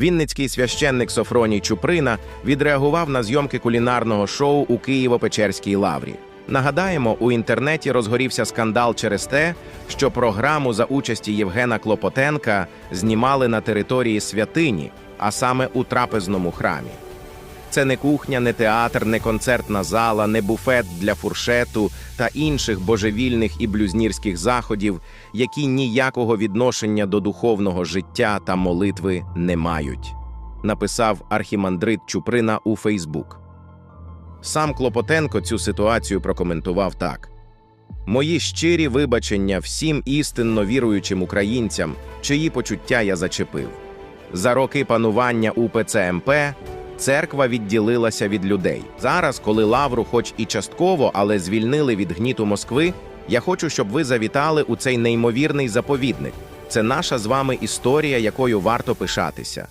Вінницький священник Софроній Чуприна відреагував на зйомки кулінарного шоу у Києво-Печерській лаврі. Нагадаємо, у інтернеті розгорівся скандал через те, що програму за участі Євгена Клопотенка знімали на території святині, а саме у трапезному храмі. Це не кухня, не театр, не концертна зала, не буфет для фуршету та інших божевільних і блюзнірських заходів, які ніякого відношення до духовного життя та молитви не мають, написав архімандрит Чуприна у Фейсбук. Сам Клопотенко цю ситуацію прокоментував так: Мої щирі вибачення всім істинно віруючим українцям, чиї почуття я зачепив. За роки панування УПЦ МП церква відділилася від людей. Зараз, коли лавру, хоч і частково, але звільнили від гніту Москви, я хочу, щоб ви завітали у цей неймовірний заповідник. Це наша з вами історія, якою варто пишатися.